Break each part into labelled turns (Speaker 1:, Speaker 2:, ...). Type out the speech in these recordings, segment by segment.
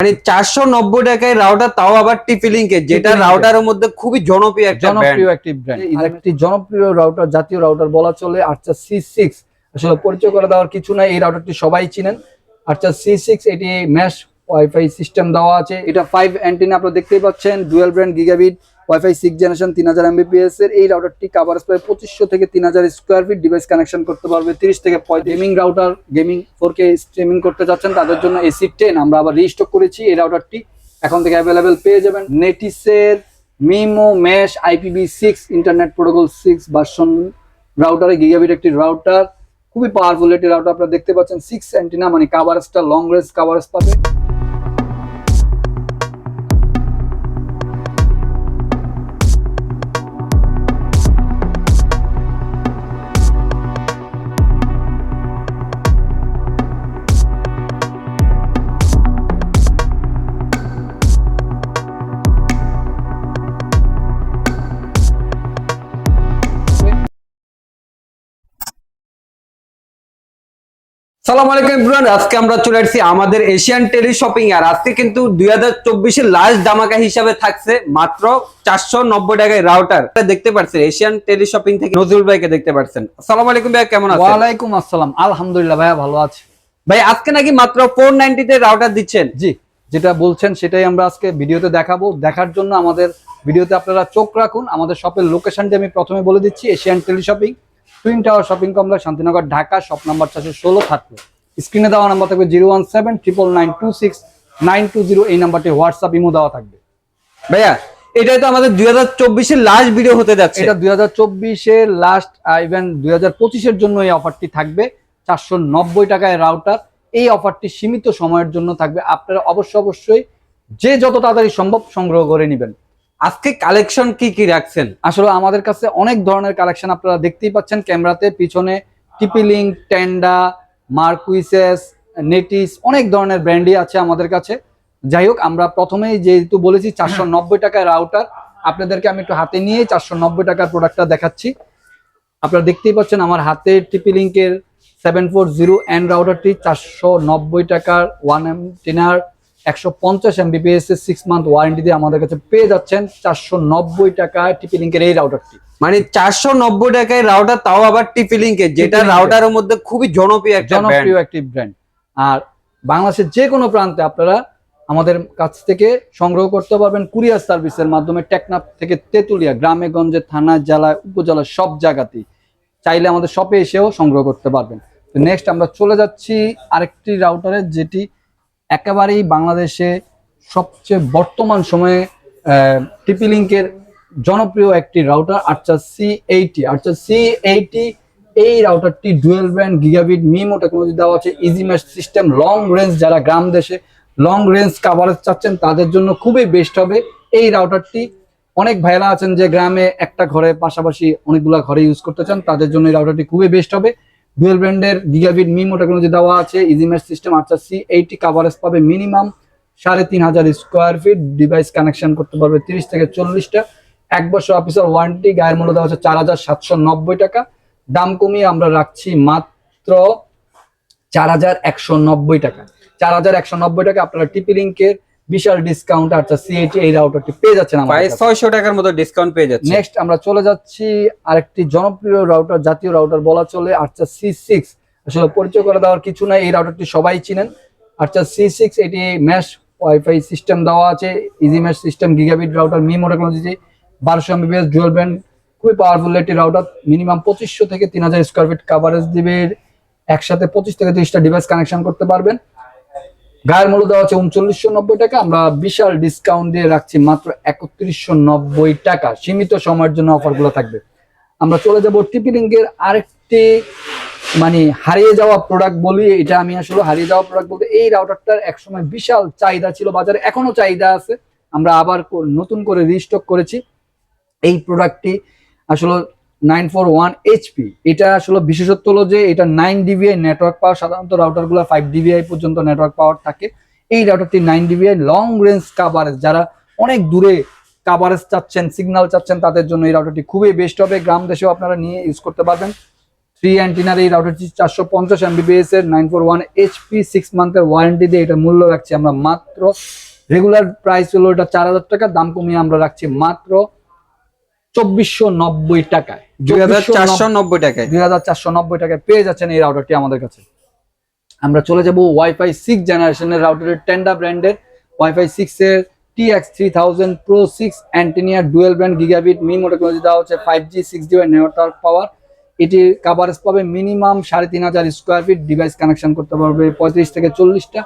Speaker 1: মানে চারশো নব্বই টাকায় রাউটার তাও আবার টিপি কে যেটা। রাউটারের মধ্যে খুবই জনপ্রিয় একটা
Speaker 2: জনপ্রিয় একটি ব্র্যান্ড আরেকটি জনপ্রিয় রাউটার জাতীয় রাউটার বলা চলে আর্চার সি সিক্স আসলে পরিচয় করে দেওয়ার কিছু নাই এই রাউটারটি সবাই চিনেন। আর্চা সি সিক্স এটি ম্যাশ ওয়াইফাই সিস্টেম দেওয়া আছে। এটা ফাইভ অ্যান্টিনা আপনারা দেখতেই পাচ্ছেন dual brand gigabit WiFi six generation তিন হাজার এমবিপিএস এর। এই রাউটারটি কাভারেজ প্রায় পঁচিশশো থেকে তিন হাজার স্কোয়ার ফিট ডিভাইস কানেকশন করতে পারবে। তিরিশ থেকে gaming router gaming four K streaming করতে যাচ্ছেন। তাদের জন্য এসি টেন আমরা আবার রিস্টক করেছি এই রাউটারটি এখন থেকে অ্যাভেলেবেল পেয়ে যাবেন। নেটিসের MIMO mesh IPV six internet protocol six version রাউটারে gigabit একটি রাউটার খুবই পাওয়ারফুল একটি রাউটার আপনারা দেখতে পাচ্ছেন। সিক্স অ্যান্টিনা মানে কাভারেজটা লং রেঞ্জ কাভারেজ পাবে
Speaker 1: সালাম আলাইকুম এভরিওয়ান আজকে আমরা চলে আসছি আমাদের এশিয়ান টেলি শপিং আর আজকে কিন্তু দুই হাজার চব্বিশের লাস্ট দামাকা হিসাবে থাকছে মাত্র চারশো নব্বই টাকায় রাউটার। দেখতে পাচ্ছেন এশিয়ান টেলি শপিং থেকে নজরুল ভাইকে দেখতে পাচ্ছেন সালাম আলাইকুম ভাই কেমন আছেন?
Speaker 2: ওয়ালাইকুম আসসালাম আলহামদুলিল্লাহ ভাইয়া ভালো আছে।
Speaker 1: ভাই আজকে নাকি মাত্র ফোর নাইনটিতে রাউটার দিচ্ছেন?
Speaker 2: জি যেটা বলছেন সেটাই আমরা আজকে ভিডিওতে দেখাবো। দেখার জন্য আমাদের ভিডিওতে আপনারা চোখ রাখুন। আমাদের শপের লোকেশনটি আমি প্রথমে বলে দিচ্ছি Asian tele shopping. Twin tower shopping complex Shantinagar Dhaka shop number চারশো ষোলো থাকবে। স্ক্রিনে দেওয়া নাম্বার থাকবে zero one seven triple nine two six nine two zero. এই নাম্বারটি হোয়াটসঅ্যাপ ইমো দেওয়া থাকবে।
Speaker 1: ভাইয়া এটাই তো আমাদের দুই হাজার চব্বিশের লাস্ট ভিডিও হতে যাচ্ছে।
Speaker 2: এটা দুই হাজার চব্বিশের লাস্ট ইভেন দুই হাজার পঁচিশের জন্য এই অফারটি থাকবে। চারশো নব্বই টাকায় রাউটার এই অফারটি সীমিত সময়ের জন্য থাকবে। আপনারা অবশ্যই অবশ্যই যে যত তাড়াতাড়ি সম্ভব সংগ্রহ করে নেবেন।
Speaker 1: আজকে কালেকশন কি কি রাখছেন?
Speaker 2: আসলে আমাদের কাছে অনেক ধরনের কালেকশন আপনারা দেখতেই পাচ্ছেন ক্যামেরাতে, পিছনে টিপিলিং টেন্ডা মার্কুইসেস নেটিস অনেক ধরনের ব্র্যান্ডই আছে আমাদের কাছে। যাই হোক, আমরা প্রথমেই যেহেতু বলেছি চারশো নব্বই টাকায় রাউটার আপনাদেরকে আমি একটু হাতে নিয়ে চারশো নব্বই টাকার প্রোডাক্টটা দেখাচ্ছি। আপনারা দেখতেই পাচ্ছেন আমার হাতে টিপিলিঙ্কের সেভেন ফোর জিরো অ্যান্ড রাউটারটি চারশো নব্বই টাকার ওয়ান এম টিনার একশো পঞ্চাশ এমবিপিএস এর সিক্স মান্থ ওয়ারেন্টি দিয়ে আমাদের কাছে পেয়ে যাচ্ছেন চারশো নব্বই টাকায় টিপিলিঙ্কের এই রাউটারটি
Speaker 1: মানে চারশো নব্বই টাকায় রাউটার তাও আবার টিপি লিঙ্কের যেটা রাউটারের মধ্যে খুবই জনপ্রিয় একটা
Speaker 2: জনপ্রিয় একটি ব্র্যান্ড আর বাংলাদেশের যে কোনো প্রান্তে আপনারা আমাদের কাছ থেকে সংগ্রহ করতে পারবেন কুরিয়ার সার্ভিসের মাধ্যমে টেকনাফ থেকে তেতুলিয়া গ্রামে গঞ্জে থানা জেলায় উপজেলা সব জায়গাতেই চাইলে আমাদের শপে এসেও সংগ্রহ করতে পারবেন। তো নেক্সট আমরা চলে যাচ্ছি আরেকটি রাউটারে যেটি একেবারেই বাংলাদেশে সবচেয়ে বর্তমান সময়ে টিপি লিঙ্কের জনপ্রিয় একটি router Archer C eighty Archer C eighty এই রাউটারটি dual brand gigabit MIMO technology দেওয়া আছে easy mesh system long range যারা গ্রাম দেশে লং রেঞ্জ কাভারেজ চাচ্ছেন, তাদের জন্য খুবই বেস্ট হবে। এই রাউটারটি অনেক ভাইরা আছেন যে গ্রামে একটা ঘরে পাশাপাশি অনেকগুলা ঘরে ইউজ করতে চান, তাদের জন্য এই রাউটারটি খুবই বেস্ট হবে। ডুয়েল ব্র্যান্ডের গিগাবিট মিমো টেকনোলজি দেওয়া আছে easy mesh system Archer C eighty coverage পাবে মিনিমাম সাড়ে তিন হাজার স্কোয়ার ফিট ডিভাইস কানেকশন করতে পারবে তিরিশ থেকে চল্লিশটা। এক বছর অফিসার ওয়ারেন্টি গায়ের মূল্য দেওয়া হচ্ছে চার হাজার সাতশো নব্বই টাকা। দাম কমিয়ে আমরা রাখছি মাত্র চার হাজার একশো নব্বই টাকা। চার হাজার একশো নব্বই টাকা, আপনারা টিপি লিঙ্কের বিশাল ডিসকাউন্ট আচ্ছা সিএটি এই রাউটারটি পেয়ে যাচ্ছেন
Speaker 1: প্রায় ছয়শো টাকার মতো ডিসকাউন্ট পেয়ে যাচ্ছে।
Speaker 2: নেক্সট আমরা চলে যাচ্ছি আরেকটি জনপ্রিয় রাউটার জাতীয় রাউটার বলা চলে আর্চা সি সিক্স আসলে পরিচয় করে দেওয়ার কিছু নাই এই রাউটারটি সবাই চিনেন। আর্চা সি সিক্স এটি ম্যাশ ওয়াইফাই সিস্টেম দেওয়া আছে easy mesh system gigabit router MIMO technology বারোশো এমবিপিএস জুয়েল ব্যান্ড খুবই পাওয়ারফুল একটি রাউটার মিনিমাম পঁচিশশো থেকে তিন হাজার স্কোয়ার ফিট কাভারেজ দিবে একসাথে পঁচিশ থেকে তিরিশটা ডিভাইস কানেকশন করতে পারবেন। গায়ের মূল্য দেওয়া হচ্ছে উনচল্লিশশো নব্বই টাকা। আমরা বিশাল ডিসকাউন্ট দিয়ে রাখছি মাত্র একত্রিশশো নব্বই টাকা। সীমিত সময়ের জন্য অফারগুলো থাকবে। আমরা চলে যাব টিপি লিঙ্কের আরেকটি মানে হারিয়ে যাওয়া প্রোডাক্ট বলি। এটা আমি আসলে হারিয়ে যাওয়া প্রোডাক্ট বলতে এই রাউটারটার একসময় বিশাল চাহিদা ছিল বাজারে, এখনও চাহিদা আছে। আমরা আবার নতুন করে রিস্টক করেছি। এই প্রোডাক্টটি আসলে নাইন ফোর ওয়ান এইচপি এটা আসলে বিশেষত্ব হলো যে এটা নাইন ডিবিআই নেটওয়ার্ক পাওয়ার সাধারণত রাউটারগুলো ফাইভ ডিবিআই পর্যন্ত নেটওয়ার্ক পাওয়ার থাকে। এই রাউটারটি nine dBi long range coverage যারা অনেক দূরে কাভারেজ চাচ্ছেন সিগন্যাল চাচ্ছেন, তাদের জন্য এই রাউটারটি খুবই বেস্ট হবে। গ্রাম দেশেও আপনারা নিয়ে ইউজ করতে পারবেন। থ্রি অ্যান্টিনার এই রাউটারটি চারশো পঞ্চাশ এমবিবিএস এর nine four one HP six মান্থের warranty দিয়ে এটা মূল্য রাখছি আমরা মাত্র। রেগুলার প্রাইস হলো এটা চার হাজার টাকা, দাম কমিয়ে আমরা রাখছি মাত্র চব্বিশশো নব্বই টাকায়।
Speaker 1: দুই হাজার চারশো নব্বই টাকায়।
Speaker 2: দুই হাজার চারশো নব্বই টাকায় পেয়ে যাচ্ছেন এই রাউটারটি আমাদের কাছে। আমরা চলে যাব ওয়াইফাই সিক্স জেনারেশনের রাউটারের টেন্ডা ব্র্যান্ডের ওয়াইফাই সিক্স এর T X three thousand pro six অ্যান্টিনিয়ার dual brand gigabit MIMO technology দেওয়া হচ্ছে five G six G network power এটির কাভারেজ পাবে মিনিমাম সাড়ে তিন হাজার স্কোয়ার ফিট ডিভাইস কানেকশন করতে পারবে পঁয়ত্রিশ থেকে চল্লিশটা।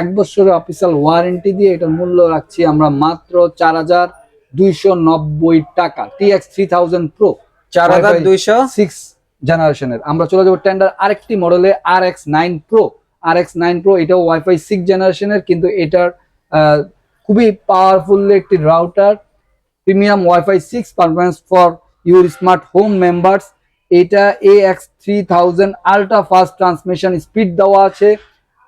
Speaker 2: এক বছরের অফিসিয়াল ওয়ারেন্টি দিয়ে এটার মূল্য রাখছি আমরা মাত্র চার হাজার দুইশো নব্বই টাকা। T X three thousand pro
Speaker 1: চার হাজার দুইশো?
Speaker 2: সিক্স জেনারেশনের আমরা চলে যাব টেন্ডার আরেকটি মডেলে R X nine pro R X nine pro এটাও ওয়াইফাই সিক্স জেনারেশনের কিন্তু এটার খুবই পাওয়ারফুল একটি router premium WiFi six performance for your smart home members এটা A X three thousand ultra fast transmission speed দেওয়া আছে।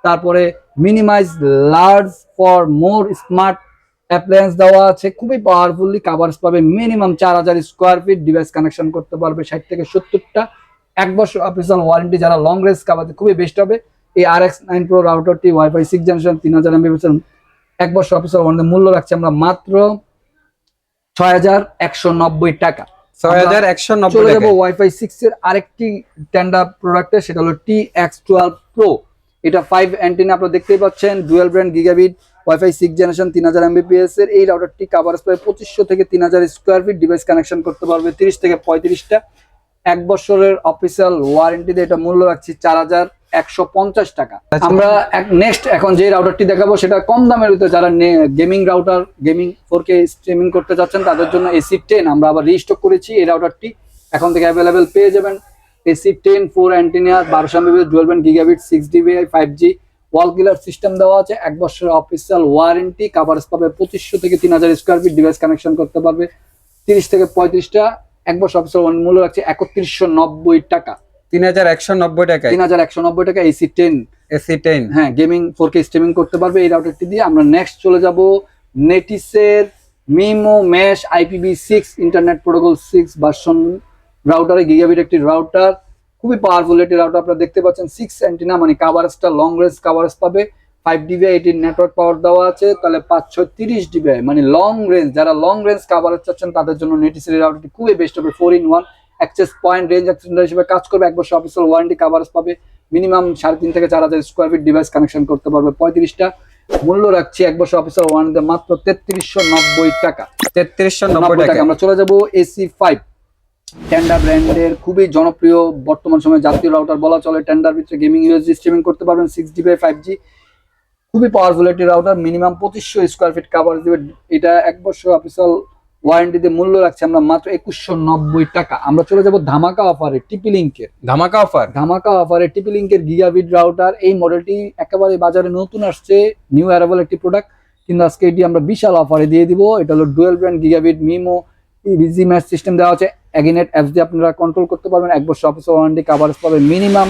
Speaker 2: তারপরে minimize large for more smart appliance দেওয়া আছে খুবই পাওয়ারফুলি কাভার্স পাবে মিনিমাম চার হাজার স্কোয়ার ফিট ডিভাইস কানেকশন করতে পারবে ষাট থেকে সত্তরটা। এক বছর অফিসিয়াল ওয়ারেন্টি যারা লং রেঞ্জ কাভাতে খুবই বেস্ট হবে। এই আর এক্স নাইন প্রো রাউটারটি ওয়াইফাই সিক্স জেনারেশন তিন হাজার এমবিপিএস এক বছর অফিসিয়াল ওয়ারেন্টি মূল্য রাখছি আমরা মাত্র ছয় হাজার একশো নব্বই টাকা। চলে যাব ওয়াইফাই সিক্স এর আরেকটি টেন্ডার প্রোডাক্টের সেটা হলো টি এক্স টুয়েলভ প্রো এটা ফাইভ অ্যান্টিনা আপনারা দেখতেই পাচ্ছেন dual brand gigabit WiFi six generation তিন হাজার এমবিপিএস এর। এই রাউটারটি কাভারেজ প্রায় পঁচিশশো থেকে তিন হাজার স্কোয়ার ফিট ডিভাইস কানেকশন করতে পারবে। তিরিশ থেকে পঁয়ত্রিশটা। এক বছরের অফিসিয়াল ওয়ারেন্টি দিয়ে এটা মূল্য রাখছি চার হাজার একশো পঞ্চাশ টাকা। আমরা নেক্সট এখন যে রাউটারটি দেখাবো সেটা কম দামের ভিতরে যারা gaming router gaming four K streaming করতে চাচ্ছেন তাদের জন্য এসি টেন আমরা আবার রিস্টক করেছি। এই রাউটারটি এখন থেকে অ্যাভেলেবেল পেয়ে যাবেন। এসি টেন ফোর অ্যান্টিনিয়া বারোশো Mbps dual band gigabit six dBi five G wall killer system দেওয়া আছে। এক বছরের অফিসিয়াল ওয়ারেন্টি কাভারেজ পাবে পঁচিশশো থেকে তিন হাজার স্কোয়ার ফিট ডিভাইস কানেকশন করতে পারবে। তিরিশ থেকে পঁয়ত্রিশটা এক বছর অফিসিয়াল মূল্য রাখছে একত্রিশশো নব্বই টাকা।
Speaker 1: তিন হাজার একশো নব্বই টাকা
Speaker 2: তিন হাজার একশো নব্বই টাকা এসি টেন
Speaker 1: এসি টেন
Speaker 2: হ্যাঁ গেমিং ফোর কে স্ট্রিমিং করতে পারবে এই রাউটারটি দিয়ে। আমরা নেক্সট চলে যাব নেটিসের MIMO mesh IPV six internet protocol six version রাউটারে gigabit একটি রাউটার খুবই পাওয়ারফুল একটি রাউটার আপনারা দেখতে পাচ্ছেন সিক্স অ্যান্টিনা মানে কাভারেজটা লং রেঞ্জ কাভারেজ পাবে। ফাইভ ডিবিআই এটির নেটওয়ার্ক পাওয়ার দেওয়া আছে তাহলে পাঁচশো তিরিশ ডিবিআই মানে লং রেঞ্জ যারা লং রেঞ্জ কাভারেজ চাচ্ছেন তাদের জন্য নেটিসের রাউটারটি খুবই বেস্ট হবে four in one access point range extender হিসেবে কাজ করবে এক বছর অফিসিয়াল ওয়ারেন্টি কাভারেজ পাবে। মিনিমাম সাড়ে তিন থেকে চার হাজার স্কোয়ার ফিট ডিভাইস কানেকশন করতে পারবে পঁয়ত্রিশটা। মূল্য রাখছি এক বছর অফিসিয়াল ওয়ারেন্টি মাত্র তেত্রিশশো নব্বই টাকা।
Speaker 1: তেত্রিশশো নব্বই টাকা।
Speaker 2: আমরা চলে যাব এসি ফাইভ টেন্ডা ব্র্যান্ডের খুবই জনপ্রিয় বর্তমান সময়ে জাতীয় রাউটার বলা চলে। টেন্ডার ভিতরে গেমিং ইউএসজি স্ট্রিমিং করতে পারবেন সিক্স জিবি ফাইভ জি খুবই পাওয়ারফুল একটি রাউটার মিনিমাম পঁচিশশো স্কোয়ার ফিট কাভার দেবে। এটা এক বছর অফিসিয়াল ওয়ারেন্টিতে মূল্য রাখছে আমরা মাত্র একুশশো নব্বই টাকা। আমরা চলে যাব ধামাকা অফারে টিপি লিঙ্কের
Speaker 1: ধামাকা অফার
Speaker 2: ধামাকা অফারে টিপি লিঙ্কের গিগাবিট রাউটার এই মডেলটি একেবারে বাজারে নতুন আসছে নিউ অ্যারাবল একটি প্রোডাক্ট কিন্তু আজকে এটি আমরা বিশাল অফারে দিয়ে দিব। এটা হলো ডুয়েল ব্র্যান্ড গিগাবিট মিমো বিজি ম্যাচ সিস্টেম দেওয়া আছে। অ্যাগিনেট অ্যাপস দিয়ে আপনারা কন্ট্রোল করতে পারবেন। এক বছর অফিস ওয়ারেন্টি কাভারেজ পাবে মিনিমাম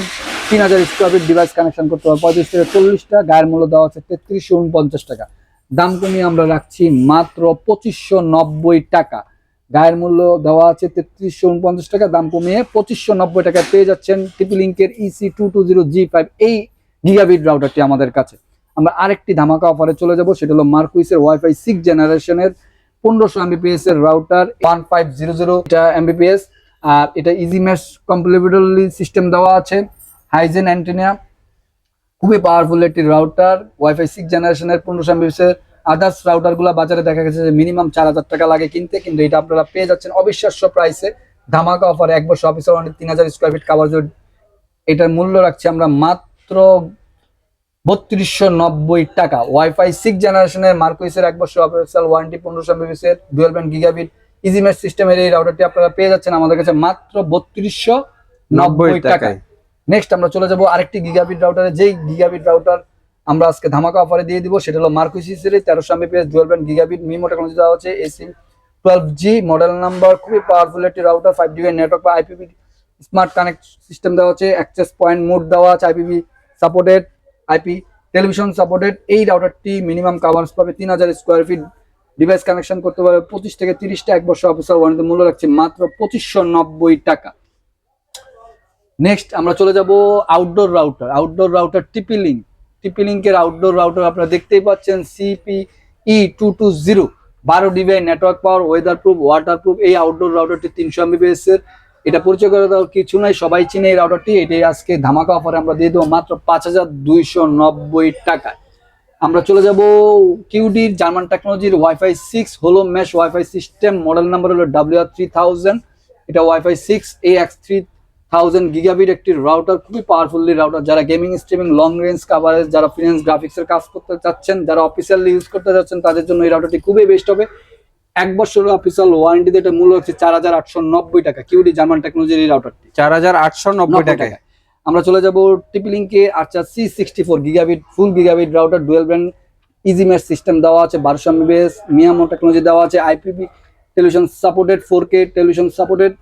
Speaker 2: তিন হাজার স্কোয়ার ডিভাইস কানেকশন করতে পারবে পঁয়ত্রিশ থেকে চল্লিশটা গায়ের মূল্য দেওয়া আছে তেত্রিশশো উনপঞ্চাশ টাকা। দাম কমিয়ে আমরা রাখছি মাত্র পঁচিশশো নব্বই টাকা। গায়ের মূল্য দেওয়া আছে তেত্রিশশো উনপঞ্চাশ টাকা। দাম কমিয়ে পঁচিশশো নব্বই টাকা পেয়ে যাচ্ছেন টিপি লিঙ্কের EC two two zero G five এই গিগাবিট রাউটারটি আমাদের কাছে। আমরা আরেকটি ধামাকা অফারে চলে যাব। সেটা হলো মার্কুইসের ওয়াইফাই সিক্স জেনারেশনের পনেরোশো এমবিপিএস এর router one five zero zero এটা এমবিপিএস আর এটা ইজি ম্যাশ কমপ্লিমেন্টারি সিস্টেম দেওয়া আছে হাইজেন অ্যান্টিনা খুবই পাওয়ারফুল একটি রাউটার ওয়াইফাই সিক্স জেনারেশনের পনেরোশো এমবিপিএস এর আদার্স রাউটারগুলা বাজারে দেখা গেছে যে মিনিমাম চার হাজার টাকা লাগে কিনতে, কিন্তু এটা আপনারা পেয়ে যাচ্ছেন অবিশ্বাস্য প্রাইসে ধামাকা অফার এক বছর অফিসার অনেক তিন হাজার স্কোয়ার ফিট কাভার এটার মূল্য রাখছি আমরা মাত্র বত্রিশশো নব্বই টাকা। ওয়াইফাই সিক্স জেনারেশনের মার্কুইসের এক বছর অফিসিয়াল ওয়ারেন্টি পনেরোশো এমবিবিএস এর dual band gigabit easy mesh সিস্টেমের এই রাউটারটি আপনারা পেয়ে যাচ্ছেন আমাদের কাছে মাত্র বত্রিশশো নব্বই টাকায়। নেক্সট আমরা চলে যাব আরেকটি গিগাবিট রাউটারে যেই গিগাবিট রাউটার আমরা আজকে ধামাকা অফারে দিয়ে দিব সেটা হলো মার্কুইসিসের তেরোশো Mbps dual band gigabit MIMO technology দেওয়া হচ্ছে AC twelve G model number খুবই পাওয়ারফুল একটি রাউটার ফাইভ জিবি নেটওয়ার্ক বা আইপিভি স্মার্ট কানেক্ট সিস্টেম দেওয়া আছে অ্যাক্সেস পয়েন্ট মোড দেওয়া আছে IPV supported IP television supported এই রাউটারটি মিনিমাম কাভার্স পাবে তিন হাজার স্কোয়ার ফিট ডিভাইস কানেকশন করতে পারবে পঁচিশ থেকে তিরিশটা, এক বছর অফিসার ওয়ারেন্টি মূল্য রাখছে মাত্র পঁচিশশো নব্বই টাকা। নেক্সট আমরা চলে যাব outdoor router outdoor router TP link TP লিঙ্কের আউটডোর রাউটার আপনারা দেখতেই পাচ্ছেন CP E two two zero বারো dBi network power weather proof water proof এই আউটডোর রাউটারটি তিনশো এমবিপিএস এর। এটা পরিচয় করে দেওয়ার কিছু নাই, সবাই চিনে এই রাউটারটি এটি আজকে ধামাকা অফারে আমরা দিয়ে দেবো মাত্র পাঁচ হাজার দুইশো নব্বই টাকায়। আমরা চলে যাব কিউডির জার্মান টেকনোলজির ওয়াইফাই সিক্স হলো mesh WiFi system model number হলো ডাব্লিউ থ্রি থাউজেন্ড এটা WiFi six A X three thousand gigabit একটি রাউটার খুবই পাওয়ারফুলি রাউটার যারা gaming streaming long range coverage যারা ফিনান্স গ্রাফিক্সের কাজ করতে চাচ্ছেন, যারা অফিসিয়ালি ইউজ করতে চাচ্ছেন, তাদের জন্য এই রাউটারটি খুবই বেস্ট হবে। এক বছর অফিসিয়াল ওয়ারেন্টি এটা মূল্য হচ্ছে চার হাজার আটশো নব্বই টাকা কিউডি জার্মান টেকনোলজির এই রাউটারটি
Speaker 1: চার হাজার আটশো নব্বই
Speaker 2: টাকা
Speaker 1: টাকায়।
Speaker 2: আমরা চলে যাব টিপিলিংকে আচ্ছা C sixty four gigabit full gigabit router dual brand easy mesh system দেওয়া আছে বারোশো এমবিএস মিয়ামো টেকনোলজি দেওয়া আছে IPTV television supported four K television supported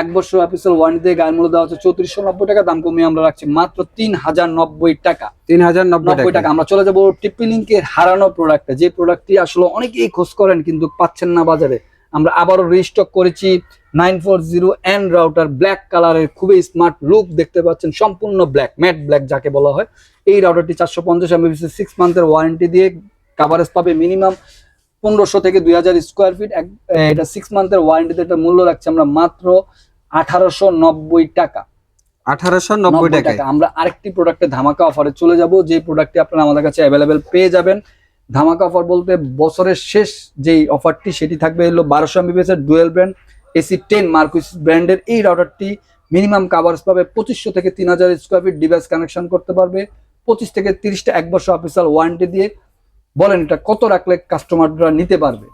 Speaker 2: এক বছর অফিসিয়াল ওয়ারেন্টি দিয়ে গায়ের মূল্য দেওয়া আছে চৌত্রিশশো নব্বই টাকা দাম কমিয়ে আমরা রাখছি মাত্র তিন হাজার নব্বই টাকা।
Speaker 1: তিন হাজার নব্বই
Speaker 2: টাকা। আমরা চলে যাব টিপি লিঙ্কের হারানো প্রোডাক্টটা যে প্রোডাক্টটি আসলে অনেকেই খোঁজ করেন কিন্তু পাচ্ছেন না বাজারে। আমরা আবারও রিস্টক করেছি nine four zero N router black কালারের খুবই স্মার্ট লুক দেখতে পাচ্ছেন সম্পূর্ণ ব্ল্যাক ম্যাট ব্ল্যাক যাকে বলা হয়। এই রাউটারটি চারশো পঞ্চাশ এমবিপিএস সিক্স মান্থের ওয়ারেন্টি দিয়ে কাভারেজ পাবে মিনিমাম পনেরোশো থেকে দুই হাজার স্কোয়ার ফিট এটা সিক্স মান্থের ওয়ারেন্টিতে এটা মূল্য রাখছি আমরা মাত্র আঠারোশো নব্বই টাকা।
Speaker 1: আঠারোশো নব্বই টাকায়।
Speaker 2: আমরা আরেকটি প্রোডাক্টে ধামাকা অফারে চলে যাব। যে প্রোডাক্টটি আপনারা আমাদের কাছে অ্যাভেলেবেল পেয়ে যাবেন। ধামাকা অফার বলতে বছরের শেষ যেই অফারটি সেটি থাকবে হলো বারোশো এমবিপিএস এর dual brand AC ten Mercusys ব্র্যান্ডের এই রাউটারটি মিনিমাম কাভার্স পাবে পঁচিশশো থেকে তিন হাজার স্কোয়ার ফিট ডিভাইস কানেকশন করতে পারবে। পঁচিশ থেকে তিরিশটা এক বছর অফিসিয়াল ওয়ারেন্টি দিয়ে বলেন এটা কত রাখলে কাস্টমাররা নিতে পারবে?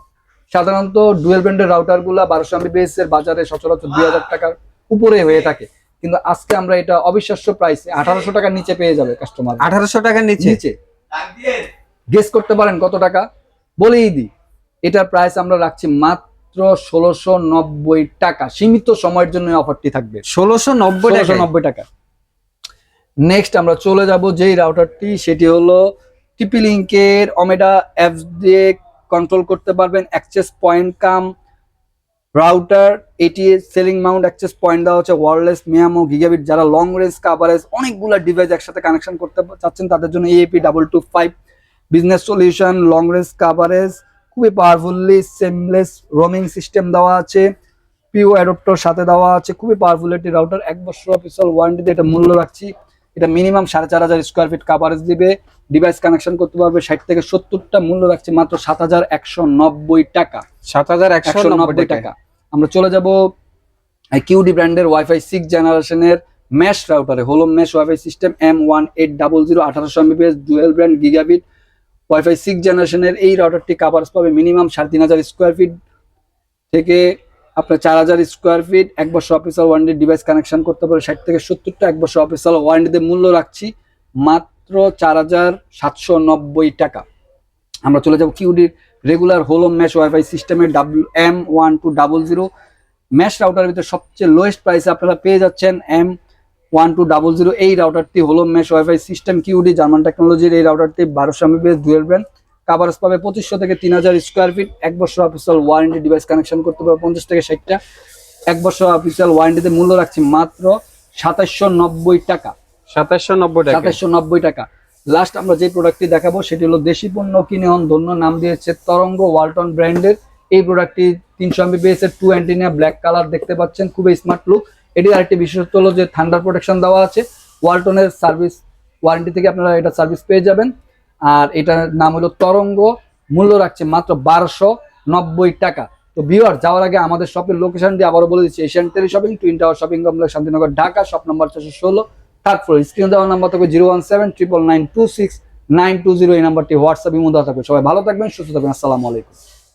Speaker 2: সাধারণত ডুয়েল ব্র্যান্ডের রাউটারগুলো বারোশো এমবিপিএস এর বাজারে সচরাচর দুই হাজার টাকার উপরে হয়ে থাকে। কিন্তু আজকে আমরা এটা অবিশ্বাস্য প্রাইসে আঠারোশো টাকার নিচে পেয়ে যাবে কাস্টমার
Speaker 1: আঠারোশো টাকার নিচে?
Speaker 2: নিচে। গেস করতে পারেন কত টাকা? বলেই দিই এটার প্রাইস আমরা রাখছি মাত্র ষোলোশো নব্বই টাকা। সীমিত সময়ের জন্য অফারটি থাকবে।
Speaker 1: ষোলোশো নব্বই টাকা
Speaker 2: নব্বই টাকা। নেক্সট আমরা চলে যাব যেই রাউটারটি সেটি হলো টিপি লিঙ্কের অমেডা অ্যাপস দিয়ে কন্ট্রোল করতে পারবেন অ্যাক্সেস পয়েন্ট কাম রাউটার এটি সেলিং মাউন্ট অ্যাক্সেস পয়েন্ট দেওয়া হচ্ছে ওয়ারলেস মিয়ামো গিগাবিট যারা লং রেঞ্জ কাভারেজ অনেকগুলো ডিভাইস একসাথে কানেকশন করতে চাচ্ছেন, তাদের জন্য AP double two five business solution long range coverage খুবই পাওয়ারফুললি সেমলেস রোমিং সিস্টেম দেওয়া আছে পিও অ্যাডপ্টর সাথে দেওয়া আছে, খুবই পাওয়ারফুল একটি রাউটার এক বছর অফিসিয়াল ওয়ারেন্টিতে এটা মূল্য রাখছি, এটা মিনিমাম সাড়ে চার হাজার স্কোয়ার ফিট কাভারেজ দিবে। ডিভাইস কানেকশন করতে পারবে ষাট থেকে সত্তরটা মূল্য রাখছে মাত্র সাত হাজার একশো নব্বই টাকা।
Speaker 1: সাত হাজার একশো নব্বই টাকা।
Speaker 2: আমরা চলে যাব কিউডি ব্র্যান্ডের ওয়াইফাই সিক্স জেনারেশনের ম্যাশ রাউটারে হোলো mesh WiFi system M one eight double zero আঠারোশো Mbps dual brand gigabit WiFi six জেনারেশনের এই রাউটারটি কাভার্স পাবে মিনিমাম সাড়ে তিন হাজার স্কোয়ার ফিট থেকে আপনার চার হাজার স্কোয়ার ফিট এক বছর অফিসিয়াল ওয়ারেন্টি ডিভাইস কানেকশন করতে পারে ষাট থেকে সত্তরটা। এক বছর অফিসিয়াল ওয়ারেন্টিতে মূল্য রাখছি মাত্র চার হাজার সাতশো নব্বই টাকা। আমরা চলে যাব কিউডির রেগুলার হোলো ম্যাশ ওয়াইফাই সিস্টেমের W M one two double zero mesh রাউটারের ভিতরে সবচেয়ে লোয়েস্ট প্রাইসে আপনারা পেয়ে যাচ্ছেন M one two double zero এই রাউটারটি হলো mesh wifi system QD German টেকনোলজির এই রাউটারটি বারোশো এমবিএস ডুয়েল ব্র্যান্ড কাভারেজ পাবে পঁচিশশো থেকে তিন হাজার স্কোয়ার ফিট এক বছর অফিসিয়াল ওয়ারেন্টি ডিভাইস কানেকশন করতে পারবে পঞ্চাশ থেকে ষাটটা। এক বছর অফিসিয়াল ওয়ারেন্টিতে মূল্য রাখছি মাত্র সাতাশশো নব্বই টাকা।
Speaker 1: সাতাশশো টাকা।
Speaker 2: সাতাশশো টাকা। লাস্ট আমরা যে প্রোডাক্টটি দেখাবো, সেটি হলো দেশি পণ্য কিনে হন ধন্য নাম দিয়েছে তরঙ্গ ওয়ালটন ব্র্যান্ডের। এই প্রোডাক্টটি তিনশো এমবিপিএস এর টু অ্যান্টিনিয়া ব্ল্যাক কালার দেখতে পাচ্ছেন, খুবই স্মার্ট লুক এটি আরেকটি বিশেষত্ব হলো যে থান্ডার প্রোটেকশন দেওয়া আছে। ওয়ালটনের সার্ভিস ওয়ারেন্টি থেকে আপনারা এটা সার্ভিস পেয়ে যাবেন। আর এটার নাম হলো তরঙ্গ, মূল্য রাখছে মাত্র বারোশো টাকা। তো ভিওয়ার যাওয়ার আগে আমাদের শপের লোকেশনটি আবারও বলে দিচ্ছি, Asian tele shopping twin tower shopping complex Shantinagar, Dhaka shop number চারশো ষোলো। থার্ড ফ্লোর, স্ক্রিন দেওয়ার নাম্বার থাকবে zero one seven triple nine two six nine two zero, এই নাম্বারটি হোয়াটসঅ্যাপ দেওয়া থাকবে। সবাই ভালো থাকবেন, সুস্থ থাকবেন, আসসালামু আলাইকুম।